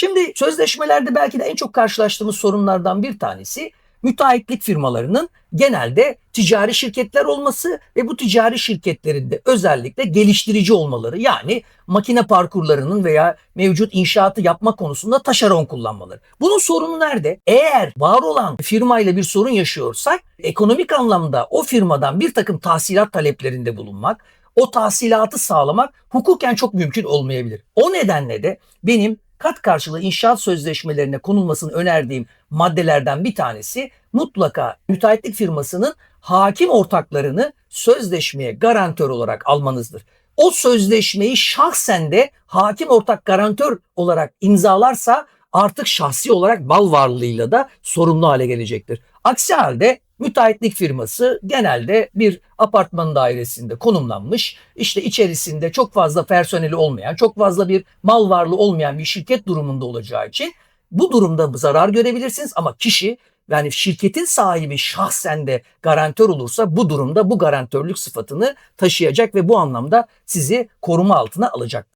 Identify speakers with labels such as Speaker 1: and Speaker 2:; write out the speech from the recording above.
Speaker 1: Şimdi sözleşmelerde belki de en çok karşılaştığımız sorunlardan bir tanesi müteahhitlik firmalarının genelde ticari şirketler olması ve bu ticari şirketlerin de özellikle geliştirici olmaları. Yani makine parkurlarının veya mevcut inşaatı yapma konusunda taşeron kullanmaları. Bunun sorunu nerede? Eğer var olan firmayla bir sorun yaşıyorsak ekonomik anlamda o firmadan bir takım tahsilat taleplerinde bulunmak, o tahsilatı sağlamak hukuken çok mümkün olmayabilir. O nedenle de benim kat karşılığı inşaat sözleşmelerine konulmasını önerdiğim maddelerden bir tanesi mutlaka müteahhitlik firmasının hakim ortaklarını sözleşmeye garantör olarak almanızdır. O sözleşmeyi şahsen de hakim ortak garantör olarak imzalarsa artık şahsi olarak mal varlığıyla da sorumlu hale gelecektir. Aksi halde müteahhitlik firması genelde bir apartman dairesinde konumlanmış, işte içerisinde çok fazla personeli olmayan, çok fazla bir mal varlığı olmayan bir şirket durumunda olacağı için bu durumda zarar görebilirsiniz ama kişi yani şirketin sahibi şahsen de garantör olursa bu durumda bu garantörlük sıfatını taşıyacak ve bu anlamda sizi koruma altına alacak.